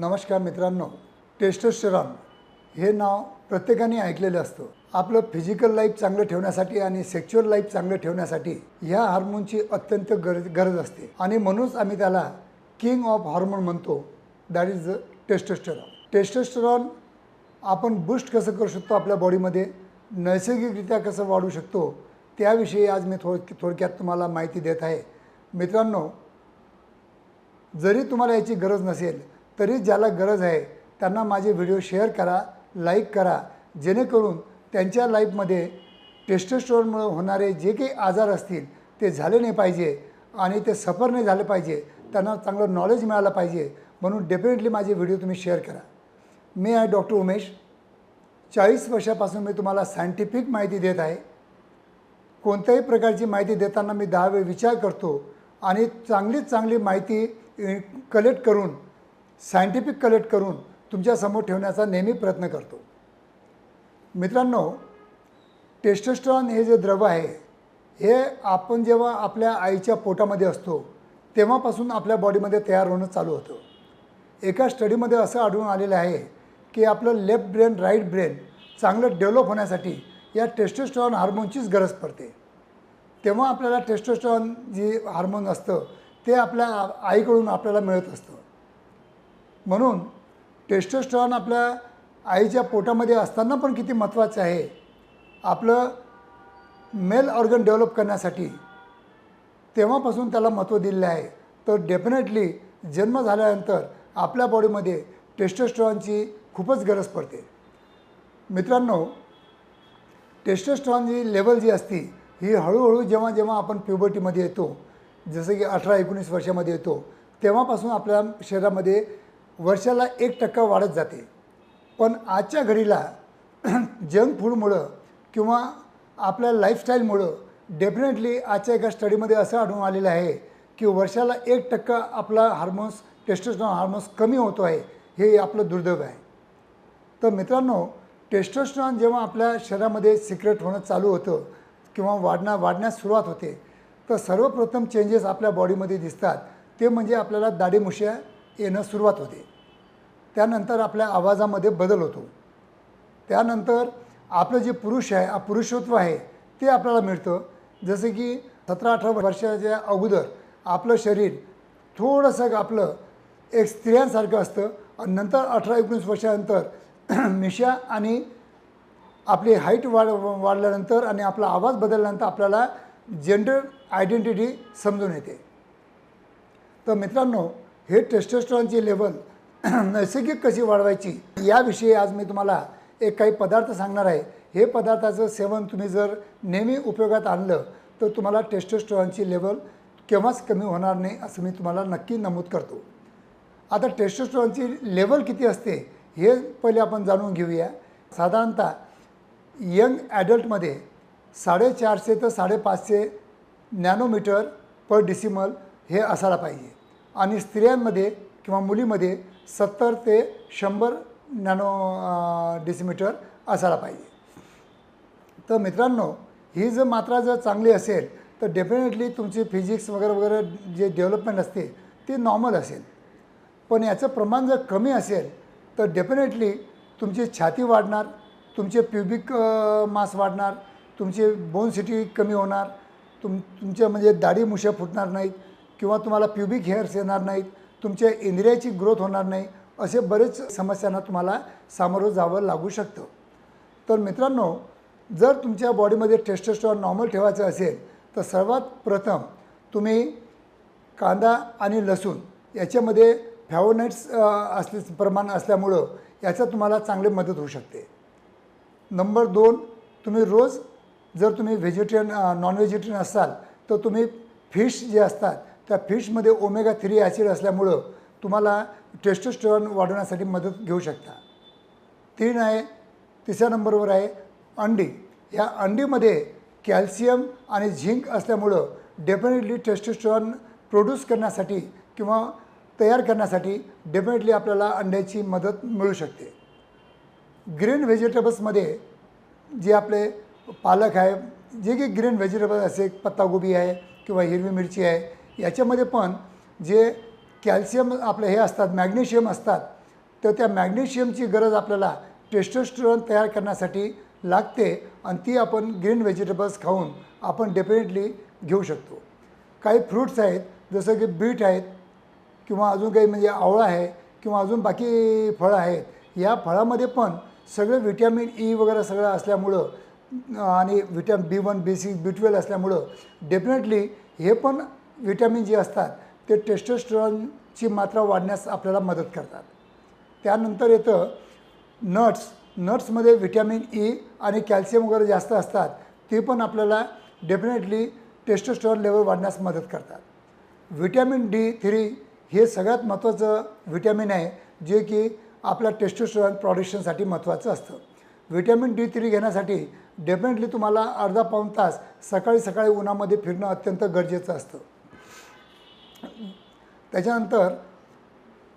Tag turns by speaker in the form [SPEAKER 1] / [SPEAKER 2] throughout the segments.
[SPEAKER 1] नमस्कार मित्रांनो टेस्टोस्टेरॉन हे नाव प्रत्येकाने ऐकलेलं असतं. आपलं फिजिकल लाईफ चांगलं ठेवण्यासाठी आणि सेक्च्युअल लाईफ चांगलं ठेवण्यासाठी ह्या हार्मोनची अत्यंत गरज गरज असते. आणि म्हणूनच आम्ही त्याला किंग ऑफ हार्मोन म्हणतो. That is the testosterone testosterone आपण बूस्ट कसं करू शकतो आपल्या बॉडीमध्ये नैसर्गिकरित्या कसं वाढू शकतो? त्याविषयी आज मी थोड थोडक्यात तुम्हाला माहिती देत आहे. मित्रांनो जरी तुम्हाला याची गरज नसेल तरी ज्याला गरज आहे त्यांना माझे व्हिडिओ शेअर करा लाईक करा जेणेकरून त्यांच्या लाईफमध्ये टेस्टोस्टेरॉनमुळे होणारे जे काही आजार असतील ते झाले नाही पाहिजे आणि ते सफर नाही झाले पाहिजे. त्यांना चांगलं नॉलेज मिळालं पाहिजे. म्हणून डेफिनेटली माझे व्हिडिओ तुम्ही शेअर करा. मी आहे डॉक्टर उमेश. चाळीस वर्षापासून मी तुम्हाला सायंटिफिक माहिती देत आहे. कोणत्याही प्रकारची माहिती देताना मी दहा वेळ विचार करतो आणि चांगलीच चांगली माहिती कलेक्ट करून सायंटिफिक कलेक्ट करून तुमच्यासमोर ठेवण्याचा नेहमी प्रयत्न करतो. मित्रांनो टेस्टोस्ट्रॉन हे जे द्रव आहे हे आपण जेव्हा आपल्या आईच्या पोटामध्ये असतो तेव्हापासून आपल्या बॉडीमध्ये तयार होणं चालू होतं. एका स्टडीमध्ये असं आढळून आलेलं आहे की आपलं लेफ्ट ब्रेन राईट ब्रेन चांगलं डेव्हलप होण्यासाठी या टेस्टोस्ट्रॉन हार्मोनचीच गरज पडते. तेव्हा आपल्याला टेस्टोस्ट्रॉन जी हार्मोन असतं ते आपल्या आईकडून आपल्याला मिळत असतं. म्हणून टेस्टोस्टेरॉन आपल्या आईच्या पोटामध्ये असताना पण किती महत्त्वाचं आहे. आपलं मेल ऑर्गन डेव्हलप करण्यासाठी तेव्हापासून त्याला महत्त्व दिलेलं आहे. तर डेफिनेटली जन्म झाल्यानंतर आपल्या बॉडीमध्ये टेस्टोस्टेरॉनची खूपच गरज पडते. मित्रांनो टेस्टोस्टेरॉनची लेवल जी असती ही हळूहळू जेव्हा जेव्हा आपण प्युबर्टीमध्ये येतो जसं की अठरा एकोणीस वर्षामध्ये येतो तेव्हापासून आपल्या शरीरामध्ये वर्षाला एक टक्का वाढत जाते. पण आजच्या घडीला जंक फूडमुळं किंवा आपल्या लाईफस्टाईलमुळं डेफिनेटली आजच्या एका स्टडीमध्ये असं आढळून आलेलं आहे की वर्षाला एक टक्का आपला हार्मोन्स टेस्टोस्टेरॉन हार्मोन्स कमी होतो आहे हे आपलं दुर्दैव आहे. तर मित्रांनो टेस्टोस्टेरॉन जेव्हा आपल्या शरीरामध्ये सिक्रेट होणं चालू होतं किंवा वाढण्या वाढण्यास सुरुवात होते तर सर्वप्रथम चेंजेस आपल्या बॉडीमध्ये दिसतात. ते म्हणजे आपल्याला दाढीमुश्या येणं सुरुवात होते. त्यानंतर आपल्या आवाजामध्ये बदल होतो. त्यानंतर आपलं जे पुरुष आहे पुरुषत्व आहे ते आपल्याला मिळतं. जसं की सतरा अठरा वर्षाच्या अगोदर आपलं शरीर थोडंसं आपलं एक स्त्रियांसारखं असतं आणि नंतर अठरा एकोणीस वर्षानंतर मिशा आणि आपली हाईट वाढ वाढल्यानंतर आणि आपला आवाज बदलल्यानंतर आपल्याला जेंडर आयडेंटिटी समजून येते. तर मित्रांनो हे टेस्टेस्ट्रॉनची लेवल नैसर्गिक कशी वाढवायची याविषयी आज मी तुम्हाला एक काही पदार्थ सांगणार आहे. हे पदार्थाचं सेवन तुम्ही जर नेहमी उपयोगात आणलं तर तुम्हाला टेस्टेस्ट्रॉनची लेवल केव्हाच कमी होणार नाही असं मी तुम्हाला नक्की नमूद करतो. आता टेस्टेस्ट्रॉनची लेवल किती असते हे पहिले आपण जाणून घेऊया. साधारणतः यंग ॲडल्टमध्ये साडेचारशे ते साडेपाचशे नॅनोमीटर पर डिसिमल हे असायला पाहिजे. आणि स्त्रियांमध्ये किंवा मुलीमध्ये सत्तर ते शंभर नॅनो डिसिमीटर असायला पाहिजे. तर मित्रांनो ही जर मात्रा जर चांगली असेल तर डेफिनेटली तुमची फिजिक्स वगैरे वगैरे जे डेव्हलपमेंट असते ती नॉर्मल असेल. पण याचं प्रमाण जर कमी असेल तर डेफिनेटली तुमची छाती वाढणार तुमचे प्युबिक मास वाढणार तुमचे बोन सिटी कमी होणार तुम तुमच्या म्हणजे दाढी मुश्या फुटणार नाहीत किंवा तुम्हाला प्युबिक हेअर्स येणार नाहीत तुमच्या इंद्रियाची ग्रोथ होणार नाही असे बरेच समस्यांना तुम्हाला सामोरं जावं लागू शकतं. तर मित्रांनो जर तुमच्या बॉडीमध्ये टेस्टोस्टेरॉन नॉर्मल ठेवायचं असेल तर सर्वात प्रथम तुम्ही कांदा आणि लसूण याच्यामध्ये फॅवोनाईट्स असले प्रमाण असल्यामुळं याचा तुम्हाला चांगली मदत होऊ शकते. नंबर दोन तुम्ही रोज जर तुम्ही व्हेजिटेरियन नॉन व्हेजिटेरियन असाल तर तुम्ही फिश जे असतात त्या फिशमध्ये ओमेगा थ्री ॲसिड असल्यामुळं तुम्हाला टेस्टोस्टेरॉन वाढवण्यासाठी मदत घेऊ शकता. तीन आहे तिसऱ्या नंबरवर आहे अंडी. या अंडीमध्ये कॅल्शियम आणि झिंक असल्यामुळं डेफिनेटली टेस्टोस्टेरॉन प्रोड्यूस करण्यासाठी किंवा तयार करण्यासाठी डेफिनेटली आपल्याला अंड्याची मदत मिळू शकते. ग्रीन व्हेजिटेबल्समध्ये जे आपले पालक आहे जे काही ग्रीन व्हेजिटेबल असे पत्तागोबी आहे किंवा हिरवी मिरची आहे याच्यामध्ये पण जे कॅल्शियम आपलं हे असतात मॅग्नेशियम असतात तर त्या मॅग्नेशियमची गरज आपल्याला टेस्टोस्टेरॉन तयार करण्यासाठी लागते आणि ती आपण ग्रीन व्हेजिटेबल्स खाऊन आपण डेफिनेटली घेऊ शकतो. काही फ्रूट्स आहेत जसं की बीट आहेत किंवा अजून काही म्हणजे आवळा आहे किंवा अजून बाकी फळं आहेत या फळामध्ये पण सगळं व्हिटॅमिन ई e वगैरे सगळं असल्यामुळं आणि vitamin B one B six B twelve असल्यामुळं डेफिनेटली हे पण विटॅमिन जे असतात ते टेस्टोस्टेरॉनची मात्रा वाढण्यास आपल्याला मदत करतात. त्यानंतर येतं नट्स. नट्समध्ये व्हिटॅमिन ई आणि कॅल्शियम वगैरे जास्त असतात ते पण आपल्याला डेफिनेटली टेस्टोस्टेरॉन लेवल वाढण्यास मदत करतात. व्हिटॅमिन डी थ्री हे सगळ्यात महत्त्वाचं व्हिटॅमिन आहे जे की आपल्या टेस्टोस्टेरॉन प्रॉडक्शनसाठी महत्त्वाचं असतं. व्हिटॅमिन डी थ्री घेण्यासाठी डेफिनेटली तुम्हाला अर्धा पाऊण तास सकाळी सकाळी उन्हामध्ये फिरणं अत्यंत गरजेचं असतं. त्याच्यानंतर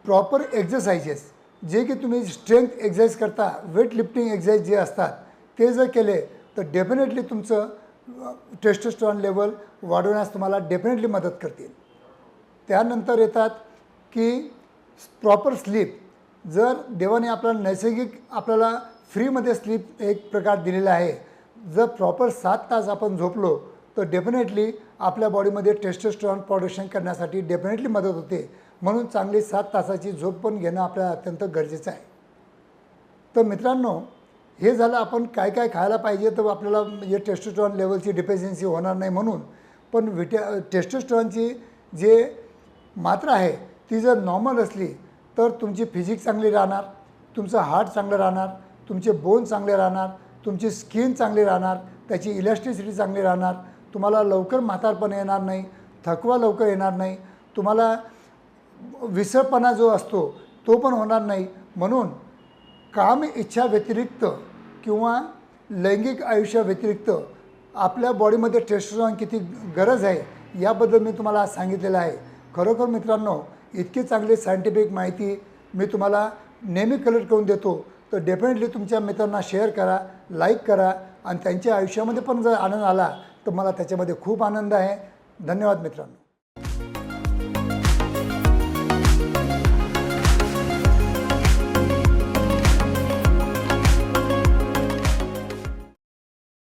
[SPEAKER 1] प्रॉपर एक्झरसाइजेस जे की तुम्ही स्ट्रेंथ एक्झरसाइज करता वेट लिफ्टिंग एक्झरसाइज जे असतात ते जर केले तर डेफिनेटली तुमचं टेस्टोस्टॉन लेवल वाढवण्यास तुम्हाला डेफिनेटली मदत करतील. त्यानंतर येतात की प्रॉपर स्लीप जर देवाने आपल्याला नैसर्गिक आपल्याला फ्रीमध्ये स्लीप एक प्रकार दिलेला आहे जर प्रॉपर सात तास आपण झोपलो तर डेफिनेटली आपल्या बॉडीमध्ये टेस्टोस्टेरॉन प्रोडक्शन करण्यासाठी डेफिनेटली मदत होते. म्हणून चांगली सात तासाची झोप पण घेणं आपल्याला अत्यंत गरजेचं आहे. तर मित्रांनो हे झालं आपण काय काय खायला पाहिजे तर आपल्याला म्हणजे टेस्टोस्टेरॉन लेवलची डिफिशियन्सी होणार नाही म्हणून. पण विटॅ टेस्टोस्टेरॉनची जे मात्रा आहे ती जर नॉर्मल असली तर तुमची फिजिक चांगली राहणार तुमचं हार्ट चांगलं राहणार तुमचे बोन चांगले राहणार तुमची स्किन चांगली राहणार त्याची इलॅस्टिसिटी चांगली राहणार तुम्हाला लवकर म्हातारपण येणार नाही थकवा लवकर येणार नाही तुम्हाला विसरपणा जो असतो तो पण होणार नाही. म्हणून काम इच्छा व्यतिरिक्त किंवा लैंगिक आयुष्या व्यतिरिक्त आपल्या बॉडीमध्ये टेस्टोस्टेरॉन किती गरज आहे याबद्दल मी तुम्हाला आज सांगितलेलं आहे. खरोखर मित्रांनो इतकी चांगली सायंटिफिक माहिती मी तुम्हाला नेहमी कलेक्ट करून देतो. तर डेफिनेटली तुमच्या मित्रांना शेअर करा लाईक करा आणि त्यांच्या आयुष्यामध्ये पण जर आनंद आला तर मला त्याच्यामध्ये खूप आनंद आहे. धन्यवाद मित्रांनो.